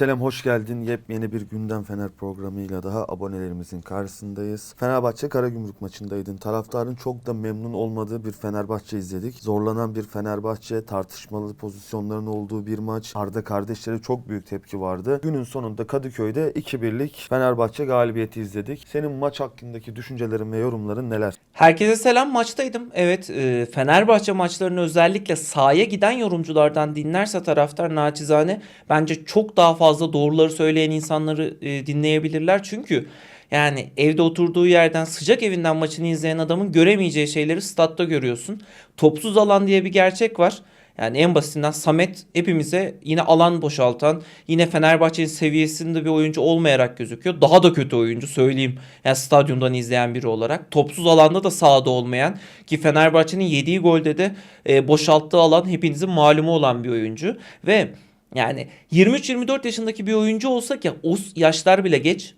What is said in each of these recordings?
Selam hoş geldin. Yepyeni bir gündem Fener programıyla daha abonelerimizin karşısındayız. Fenerbahçe Karagümrük maçındaydın. Taraftarın çok da memnun olmadığı bir Fenerbahçe izledik. Zorlanan bir Fenerbahçe, tartışmalı pozisyonların olduğu bir maç. Arda kardeşleri çok büyük tepki vardı. Günün sonunda Kadıköy'de 2-1'lik Fenerbahçe galibiyeti izledik. Senin maç hakkındaki düşüncelerin ve yorumların neler? Herkese selam maçtaydım. Evet e, Fenerbahçe maçlarını özellikle sahaya giden yorumculardan dinlerse taraftar naçizane bence çok daha fazla doğruları söyleyen insanları e, dinleyebilirler. Çünkü yani evde oturduğu yerden sıcak evinden maçını izleyen adamın göremeyeceği şeyleri statta görüyorsun. Topsuz alan diye bir gerçek var. Yani en basitinden Samet hepimize yine alan boşaltan, yine Fenerbahçe'nin seviyesinde bir oyuncu olmayarak gözüküyor. Daha da kötü oyuncu söyleyeyim. Yani stadyumdan izleyen biri olarak. Topsuz alanda da sahada olmayan ki Fenerbahçe'nin yediği golde de e, boşalttığı alan hepinizin malumu olan bir oyuncu. Ve yani 23-24 yaşındaki bir oyuncu olsa ki o yaşlar bile geç.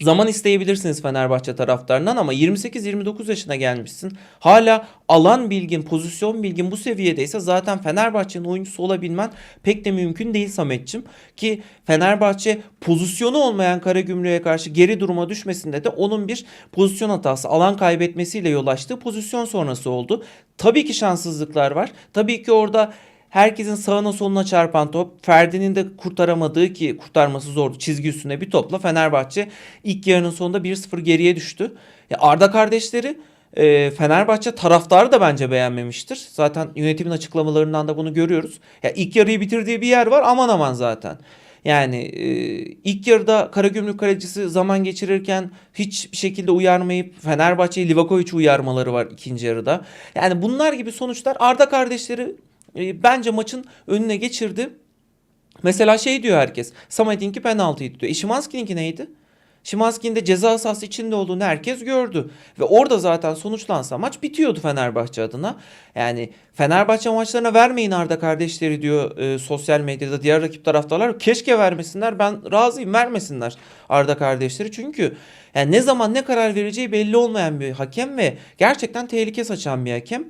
Zaman isteyebilirsiniz Fenerbahçe taraftarından ama 28-29 yaşına gelmişsin. Hala alan bilgin, pozisyon bilgin bu seviyedeyse zaten Fenerbahçe'nin oyuncusu olabilmen pek de mümkün değil Sametçim. Ki Fenerbahçe pozisyonu olmayan Karagümrük'e karşı geri duruma düşmesinde de onun bir pozisyon hatası, alan kaybetmesiyle yol açtığı pozisyon sonrası oldu. Tabii ki şanssızlıklar var. Tabii ki orada Herkesin sağına soluna çarpan top. Ferdi'nin de kurtaramadığı ki kurtarması zordu. Çizgi üstünde bir topla Fenerbahçe ilk yarının sonunda 1-0 geriye düştü. Ya Arda kardeşleri e, Fenerbahçe taraftarı da bence beğenmemiştir. Zaten yönetimin açıklamalarından da bunu görüyoruz. Ya ilk yarıyı bitirdiği bir yer var aman aman zaten. Yani e, ilk yarıda Karagümrük kalecisi zaman geçirirken hiçbir şekilde uyarmayıp Fenerbahçe'yi Livakovic uyarmaları var ikinci yarıda. Yani bunlar gibi sonuçlar Arda kardeşleri e, bence maçın önüne geçirdi. Mesela şey diyor herkes. Samet'inki penaltıydı diyor. E Şimanski'ninki neydi? Şimanski'nin de ceza sahası içinde olduğunu herkes gördü. Ve orada zaten sonuçlansa maç bitiyordu Fenerbahçe adına. Yani Fenerbahçe maçlarına vermeyin Arda kardeşleri diyor e, sosyal medyada diğer rakip taraftarlar. Keşke vermesinler ben razıyım vermesinler Arda kardeşleri. Çünkü yani ne zaman ne karar vereceği belli olmayan bir hakem ve gerçekten tehlike saçan bir hakem.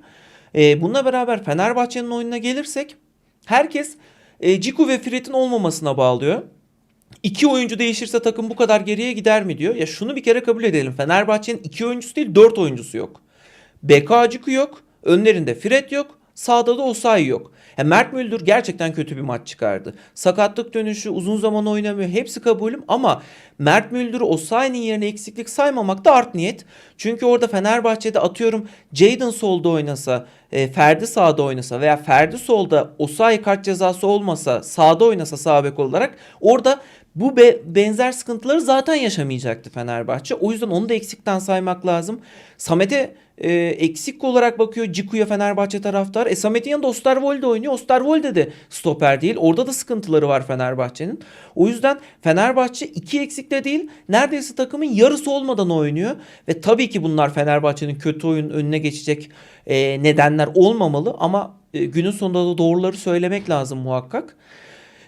E, bununla beraber Fenerbahçe'nin oyununa gelirsek herkes e, Ciku ve Fred'in olmamasına bağlıyor. İki oyuncu değişirse takım bu kadar geriye gider mi diyor. Ya şunu bir kere kabul edelim. Fenerbahçe'nin iki oyuncusu değil dört oyuncusu yok. BK Ciku yok. Önlerinde Fred yok. Sağda da Osayi yok. Ya Mert Müldür gerçekten kötü bir maç çıkardı. Sakatlık dönüşü uzun zaman oynamıyor. Hepsi kabulüm ama Mert Müldür'ü Osayi'nin yerine eksiklik saymamak da art niyet. Çünkü orada Fenerbahçe'de atıyorum Jadon solda oynasa, e, Ferdi sağda oynasa veya Ferdi solda Osayi kart cezası olmasa sağda oynasa sağ bek olarak orada bu be- benzer sıkıntıları zaten yaşamayacaktı Fenerbahçe. O yüzden onu da eksikten saymak lazım. Samet'e e, eksik olarak bakıyor Ciku'ya Fenerbahçe taraftar. E Samet'in yanında Osterwolde oynuyor. Osterwolde de stoper değil. Orada da sıkıntıları var Fenerbahçe'nin. O yüzden Fenerbahçe iki eksikle değil neredeyse takımın yarısı olmadan oynuyor. Ve tabii ki bunlar Fenerbahçe'nin kötü oyun önüne geçecek e, nedenler olmamalı. Ama e, günün sonunda da doğruları söylemek lazım muhakkak.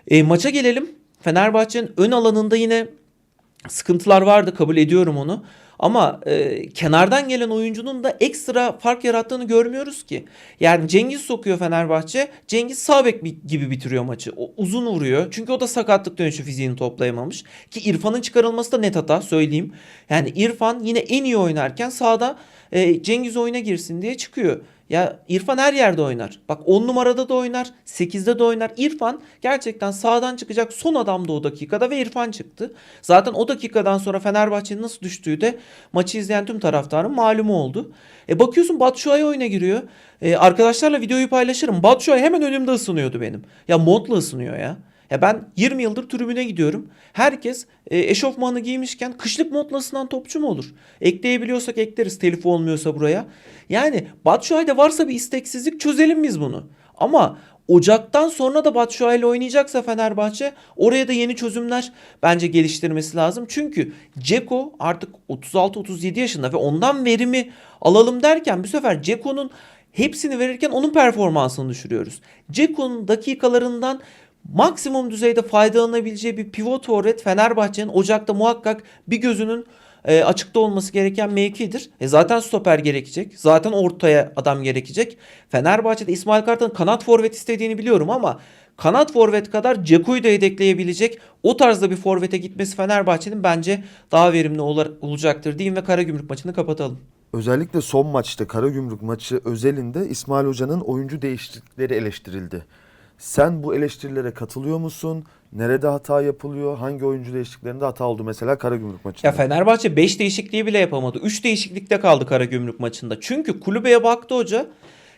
E, maça gelelim. Fenerbahçe'nin ön alanında yine sıkıntılar vardı kabul ediyorum onu. Ama e, kenardan gelen oyuncunun da ekstra fark yarattığını görmüyoruz ki. Yani Cengiz sokuyor Fenerbahçe. Cengiz sağ bek bi- gibi bitiriyor maçı. O, uzun vuruyor. Çünkü o da sakatlık dönüşü fiziğini toplayamamış. Ki İrfan'ın çıkarılması da net hata söyleyeyim. Yani İrfan yine en iyi oynarken sağda e, Cengiz oyuna girsin diye çıkıyor. Ya İrfan her yerde oynar. Bak 10 numarada da oynar, 8'de de oynar. İrfan gerçekten sağdan çıkacak son adamdı o dakikada ve İrfan çıktı. Zaten o dakikadan sonra Fenerbahçe'nin nasıl düştüğü de maçı izleyen tüm taraftarın malumu oldu. E bakıyorsun Batshuayi oyuna giriyor. E, arkadaşlarla videoyu paylaşırım. Batshuayi hemen önümde ısınıyordu benim. Ya modla ısınıyor ya. Ya ben 20 yıldır tribüne gidiyorum. Herkes e, eşofmanı giymişken kışlık modla ısınan topçu mu olur? Ekleyebiliyorsak ekleriz telif olmuyorsa buraya. Yani Batshuayi'de varsa bir isteksizlik çözelim biz bunu. Ama Ocaktan sonra da Batshuayi ile oynayacaksa Fenerbahçe oraya da yeni çözümler bence geliştirmesi lazım. Çünkü Ceko artık 36-37 yaşında ve ondan verimi alalım derken bu sefer Ceko'nun hepsini verirken onun performansını düşürüyoruz. Ceko'nun dakikalarından maksimum düzeyde faydalanabileceği bir pivot forvet Fenerbahçe'nin Ocak'ta muhakkak bir gözünün e, açıkta olması gereken mevkidir. E zaten stoper gerekecek. Zaten ortaya adam gerekecek. Fenerbahçe'de İsmail Kartal'ın kanat forvet istediğini biliyorum ama kanat forvet kadar Ceku'yu da yedekleyebilecek o tarzda bir forvete gitmesi Fenerbahçe'nin bence daha verimli olar- olacaktır diyeyim ve Karagümrük maçını kapatalım. Özellikle son maçta Karagümrük maçı özelinde İsmail Hoca'nın oyuncu değişiklikleri eleştirildi. Sen bu eleştirilere katılıyor musun? Nerede hata yapılıyor? Hangi oyuncu değişikliklerinde hata oldu mesela Karagümrük maçında? Ya Fenerbahçe 5 değişikliği bile yapamadı. 3 değişiklikte kaldı Karagümrük maçında. Çünkü kulübeye baktı hoca.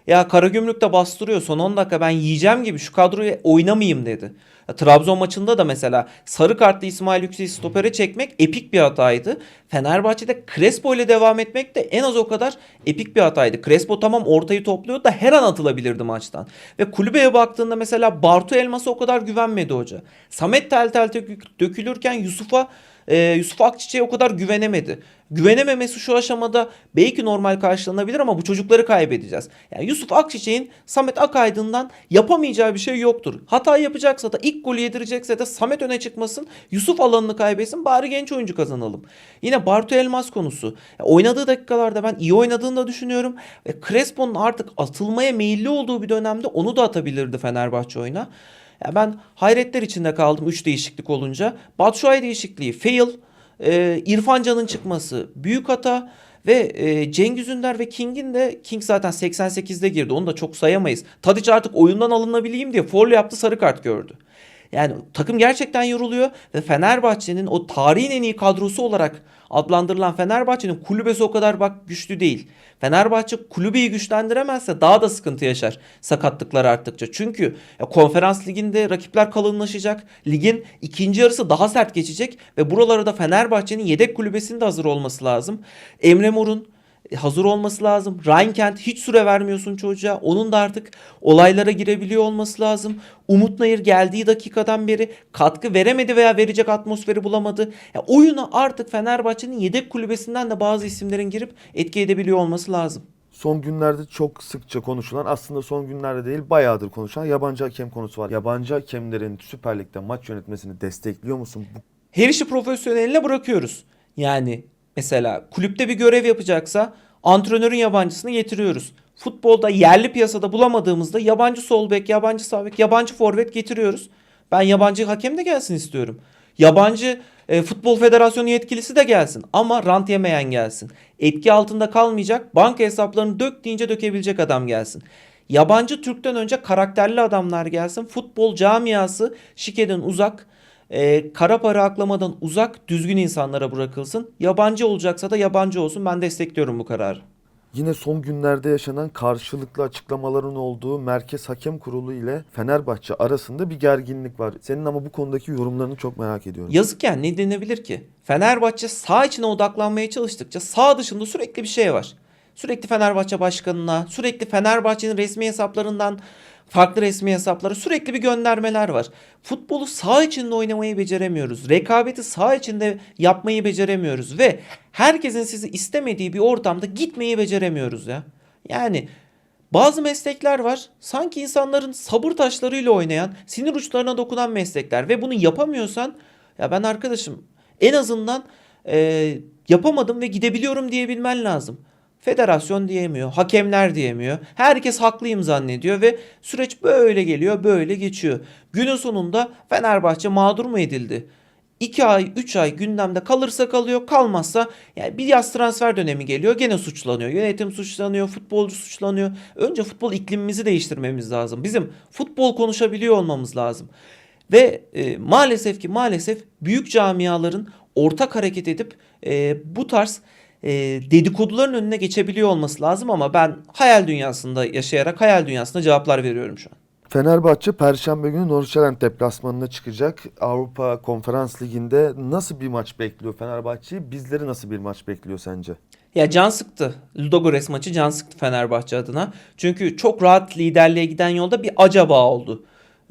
Ya Karagümrük de bastırıyor. Son 10 dakika ben yiyeceğim gibi şu kadroyu oynamayayım dedi. Ya Trabzon maçında da mesela sarı kartlı İsmail Yüksek'i stopere çekmek epik bir hataydı. Fenerbahçe'de Crespo ile devam etmek de en az o kadar epik bir hataydı. Crespo tamam ortayı topluyor da her an atılabilirdi maçtan. Ve kulübeye baktığında mesela Bartu Elmas'a o kadar güvenmedi hoca. Samet tel tel dök- dökülürken Yusuf'a e, Yusuf Akçiçek'e o kadar güvenemedi. Güvenememesi şu aşamada belki normal karşılanabilir ama bu çocukları kaybedeceğiz. Yani Yusuf Akçiçek'in Samet Akaydın'dan yapamayacağı bir şey yoktur. Hata yapacaksa da ilk golü yedirecekse de Samet öne çıkmasın. Yusuf alanını kaybetsin bari genç oyuncu kazanalım. Yine Bartu Elmas konusu. Oynadığı dakikalarda ben iyi oynadığını da düşünüyorum. Ve Crespo'nun artık atılmaya meyilli olduğu bir dönemde onu da atabilirdi Fenerbahçe oyuna. Ya ben hayretler içinde kaldım 3 değişiklik olunca. Batshuayi değişikliği fail. Ee, İrfan Can'ın çıkması büyük hata. Ve e, Cengiz Ünder ve King'in de King zaten 88'de girdi. Onu da çok sayamayız. Tadic artık oyundan alınabileyim diye foul yaptı sarı kart gördü. Yani takım gerçekten yoruluyor ve Fenerbahçe'nin o tarihin en iyi kadrosu olarak adlandırılan Fenerbahçe'nin kulübesi o kadar bak güçlü değil. Fenerbahçe kulübeyi güçlendiremezse daha da sıkıntı yaşar sakatlıklar arttıkça. Çünkü konferans liginde rakipler kalınlaşacak. Ligin ikinci yarısı daha sert geçecek ve buralara da Fenerbahçe'nin yedek kulübesinin de hazır olması lazım. Emre Mor'un hazır olması lazım. Ryan Kent hiç süre vermiyorsun çocuğa. Onun da artık olaylara girebiliyor olması lazım. Umut Nayır geldiği dakikadan beri katkı veremedi veya verecek atmosferi bulamadı. Ya oyuna artık Fenerbahçe'nin yedek kulübesinden de bazı isimlerin girip etki edebiliyor olması lazım. Son günlerde çok sıkça konuşulan aslında son günlerde değil bayağıdır konuşulan yabancı hakem konusu var. Yabancı hakemlerin Süper Lig'de maç yönetmesini destekliyor musun? Her işi profesyoneline bırakıyoruz. Yani mesela kulüpte bir görev yapacaksa antrenörün yabancısını getiriyoruz. Futbolda yerli piyasada bulamadığımızda yabancı sol bek, yabancı sağ bek, yabancı forvet getiriyoruz. Ben yabancı hakem de gelsin istiyorum. Yabancı e, futbol federasyonu yetkilisi de gelsin ama rant yemeyen gelsin. Etki altında kalmayacak, banka hesaplarını dök deyince dökebilecek adam gelsin. Yabancı Türk'ten önce karakterli adamlar gelsin. Futbol camiası şikeden uzak, e, kara para aklamadan uzak, düzgün insanlara bırakılsın. Yabancı olacaksa da yabancı olsun. Ben destekliyorum bu kararı. Yine son günlerde yaşanan karşılıklı açıklamaların olduğu Merkez Hakem Kurulu ile Fenerbahçe arasında bir gerginlik var. Senin ama bu konudaki yorumlarını çok merak ediyorum. Yazık yani ne denebilir ki? Fenerbahçe sağ içine odaklanmaya çalıştıkça sağ dışında sürekli bir şey var. Sürekli Fenerbahçe başkanına, sürekli Fenerbahçe'nin resmi hesaplarından farklı resmi hesaplara sürekli bir göndermeler var. Futbolu sağ içinde oynamayı beceremiyoruz. Rekabeti sağ içinde yapmayı beceremiyoruz ve herkesin sizi istemediği bir ortamda gitmeyi beceremiyoruz ya. Yani bazı meslekler var. Sanki insanların sabır taşlarıyla oynayan, sinir uçlarına dokunan meslekler ve bunu yapamıyorsan ya ben arkadaşım en azından e, yapamadım ve gidebiliyorum diyebilmen lazım. Federasyon diyemiyor, hakemler diyemiyor. Herkes haklıyım zannediyor ve süreç böyle geliyor, böyle geçiyor. Günün sonunda Fenerbahçe mağdur mu edildi? 2 ay, 3 ay gündemde kalırsa kalıyor, kalmazsa yani bir yaz transfer dönemi geliyor, gene suçlanıyor. Yönetim suçlanıyor, futbolcu suçlanıyor. Önce futbol iklimimizi değiştirmemiz lazım. Bizim futbol konuşabiliyor olmamız lazım. Ve e, maalesef ki maalesef büyük camiaların ortak hareket edip e, bu tarz e, dedikoduların önüne geçebiliyor olması lazım ama ben hayal dünyasında yaşayarak hayal dünyasında cevaplar veriyorum şu an. Fenerbahçe Perşembe günü Nordsjælland deplasmanına çıkacak. Avrupa Konferans Ligi'nde nasıl bir maç bekliyor Fenerbahçe'yi? Bizleri nasıl bir maç bekliyor sence? Ya can sıktı. Ludogorets maçı can sıktı Fenerbahçe adına. Çünkü çok rahat liderliğe giden yolda bir acaba oldu.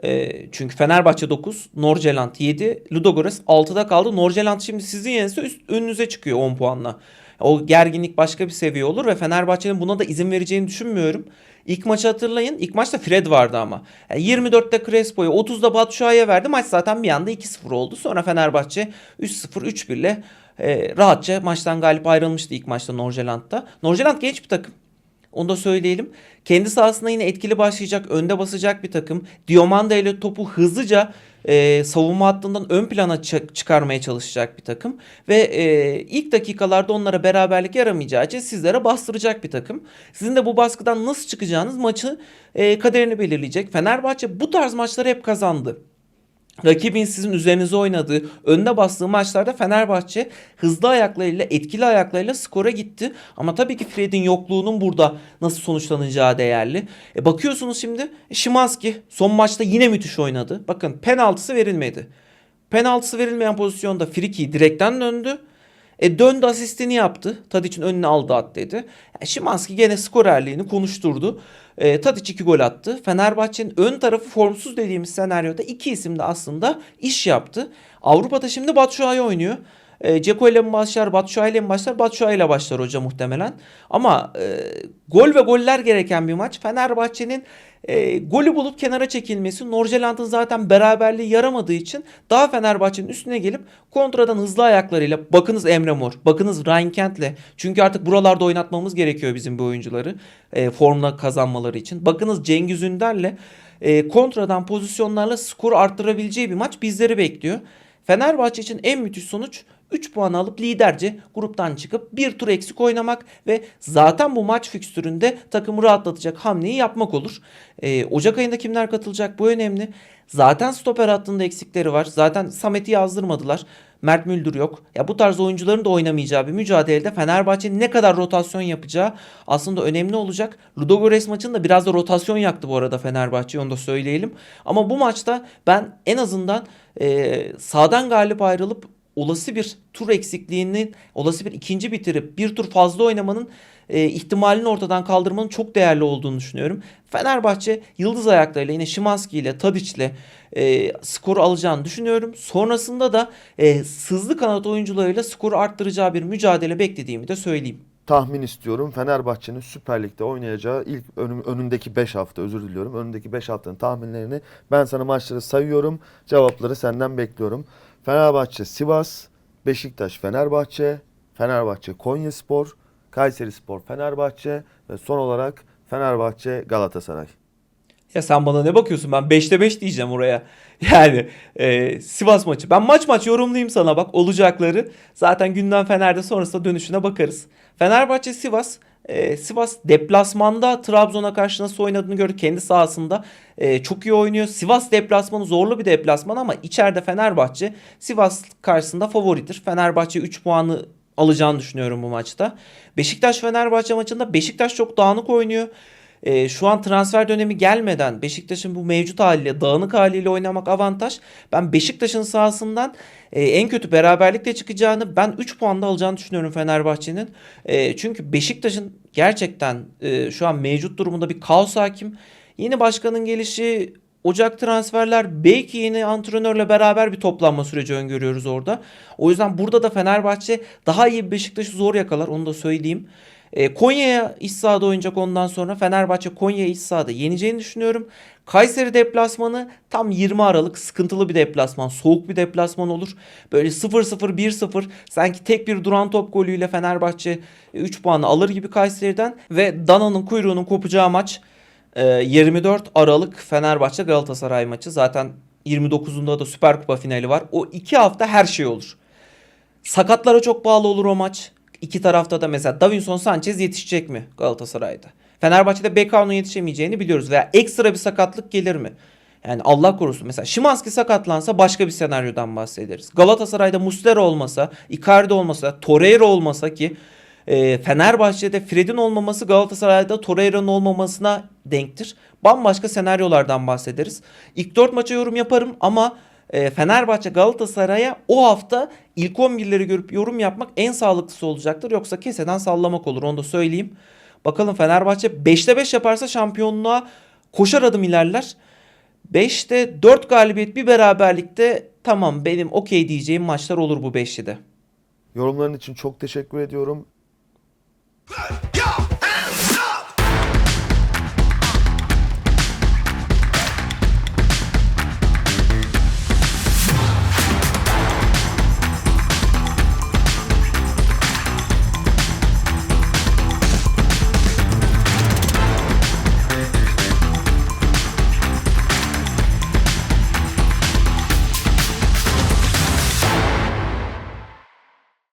E, çünkü Fenerbahçe 9, Norceland 7, Ludogorets 6'da kaldı. Norceland şimdi sizin yerinizde üst, önünüze çıkıyor 10 puanla. O gerginlik başka bir seviye olur ve Fenerbahçe'nin buna da izin vereceğini düşünmüyorum. İlk maçı hatırlayın. İlk maçta Fred vardı ama. Yani 24'te Crespo'ya 30'da Batshuayi'ye verdi. Maç zaten bir anda 2-0 oldu. Sonra Fenerbahçe 3-0 3-1 ile e, rahatça maçtan galip ayrılmıştı ilk maçta Norgeland'da. Norgeland genç bir takım. Onu da söyleyelim. Kendi sahasında yine etkili başlayacak, önde basacak bir takım. Diomande ile topu hızlıca e, savunma hattından ön plana çı- çıkarmaya çalışacak bir takım. Ve e, ilk dakikalarda onlara beraberlik yaramayacağı için sizlere bastıracak bir takım. Sizin de bu baskıdan nasıl çıkacağınız maçı e, kaderini belirleyecek. Fenerbahçe bu tarz maçları hep kazandı. Rakibin sizin üzerinize oynadığı, önde bastığı maçlarda Fenerbahçe hızlı ayaklarıyla, etkili ayaklarıyla skora gitti. Ama tabii ki Fred'in yokluğunun burada nasıl sonuçlanacağı değerli. E bakıyorsunuz şimdi Şimanski son maçta yine müthiş oynadı. Bakın penaltısı verilmedi. Penaltısı verilmeyen pozisyonda Friki direkten döndü. E döndü asistini yaptı. Tadic'in önüne aldı at dedi. Yani Şimanski gene skorerliğini konuşturdu. E, Tadic 2 gol attı. Fenerbahçe'nin ön tarafı formsuz dediğimiz senaryoda iki isim de aslında iş yaptı. Avrupa'da şimdi Batshuayi oynuyor. E, Ceko ile mi başlar, Batshuayi ile mi başlar? Batshuayi ile başlar hoca muhtemelen. Ama e, gol ve goller gereken bir maç. Fenerbahçe'nin e, golü bulup kenara çekilmesi Norgeland'ın zaten beraberliği yaramadığı için daha Fenerbahçe'nin üstüne gelip kontradan hızlı ayaklarıyla bakınız Emre Mor, bakınız Ryan Kent'le çünkü artık buralarda oynatmamız gerekiyor bizim bu oyuncuları e, formla kazanmaları için. Bakınız Cengiz Ünder'le e, kontradan pozisyonlarla skoru arttırabileceği bir maç bizleri bekliyor. Fenerbahçe için en müthiş sonuç 3 puan alıp liderce gruptan çıkıp bir tur eksik oynamak ve zaten bu maç fikstüründe takımı rahatlatacak hamleyi yapmak olur. Ee, Ocak ayında kimler katılacak bu önemli. Zaten stoper hattında eksikleri var. Zaten Samet'i yazdırmadılar. Mert Müldür yok. Ya bu tarz oyuncuların da oynamayacağı bir mücadelede Fenerbahçe'nin ne kadar rotasyon yapacağı aslında önemli olacak. Ludogorets maçında biraz da rotasyon yaktı bu arada Fenerbahçe onu da söyleyelim. Ama bu maçta ben en azından e, sağdan galip ayrılıp olası bir tur eksikliğinin, olası bir ikinci bitirip bir tur fazla oynamanın e, ihtimalini ortadan kaldırmanın çok değerli olduğunu düşünüyorum. Fenerbahçe yıldız ayaklarıyla yine Şimanski ile Tadic ile e, skoru alacağını düşünüyorum. Sonrasında da e, sızlı kanat oyuncularıyla skoru arttıracağı bir mücadele beklediğimi de söyleyeyim. Tahmin istiyorum Fenerbahçe'nin Süper Lig'de oynayacağı ilk önüm- önündeki 5 hafta özür diliyorum. Önündeki 5 haftanın tahminlerini ben sana maçları sayıyorum. Cevapları senden bekliyorum. Fenerbahçe Sivas, Beşiktaş Fenerbahçe, Fenerbahçe Konyaspor, Kayserispor Fenerbahçe ve son olarak Fenerbahçe Galatasaray. Ya sen bana ne bakıyorsun? Ben 5'te 5 diyeceğim oraya. Yani e, Sivas maçı. Ben maç maç yorumlayayım sana bak olacakları. Zaten günden Fener'de sonrasında dönüşüne bakarız. Fenerbahçe Sivas. E, Sivas deplasmanda Trabzon'a karşı nasıl oynadığını gördük. Kendi sahasında e, çok iyi oynuyor. Sivas deplasmanı zorlu bir deplasman ama içeride Fenerbahçe Sivas karşısında favoridir. Fenerbahçe 3 puanı alacağını düşünüyorum bu maçta. Beşiktaş Fenerbahçe maçında Beşiktaş çok dağınık oynuyor. E, şu an transfer dönemi gelmeden Beşiktaş'ın bu mevcut haliyle dağınık haliyle oynamak avantaj. Ben Beşiktaş'ın sahasından e, en kötü beraberlikle çıkacağını ben 3 puanda alacağını düşünüyorum Fenerbahçe'nin. E, çünkü Beşiktaş'ın gerçekten e, şu an mevcut durumunda bir kaos hakim. Yeni başkanın gelişi Ocak transferler belki yeni antrenörle beraber bir toplanma süreci öngörüyoruz orada. O yüzden burada da Fenerbahçe daha iyi bir Beşiktaş'ı zor yakalar onu da söyleyeyim. E, Konya'ya iç sahada oynayacak ondan sonra Fenerbahçe Konya'ya iç sahada yeneceğini düşünüyorum. Kayseri deplasmanı tam 20 Aralık sıkıntılı bir deplasman. Soğuk bir deplasman olur. Böyle 0-0 1-0 sanki tek bir duran top golüyle Fenerbahçe 3 puanı alır gibi Kayseri'den ve Dana'nın kuyruğunun kopacağı maç e, 24 Aralık Fenerbahçe Galatasaray maçı. Zaten 29'unda da Süper Kupa finali var. O iki hafta her şey olur. Sakatlara çok bağlı olur o maç. İki tarafta da mesela Davinson Sanchez yetişecek mi Galatasaray'da? Fenerbahçe'de Bekao'nun yetişemeyeceğini biliyoruz. Veya ekstra bir sakatlık gelir mi? Yani Allah korusun mesela Şimanski sakatlansa başka bir senaryodan bahsederiz. Galatasaray'da Muslera olmasa, Icardi olmasa, Torreira olmasa ki e, Fenerbahçe'de Fred'in olmaması Galatasaray'da Torreira'nın olmamasına denktir. Bambaşka senaryolardan bahsederiz. İlk 4 maça yorum yaparım ama e, Fenerbahçe Galatasaray'a o hafta ilk 11'leri görüp yorum yapmak en sağlıklısı olacaktır. Yoksa keseden sallamak olur onu da söyleyeyim. Bakalım Fenerbahçe 5'te 5 yaparsa şampiyonluğa koşar adım ilerler. 5'te 4 galibiyet bir beraberlikte tamam benim okey diyeceğim maçlar olur bu beşlide. Yorumların için çok teşekkür ediyorum.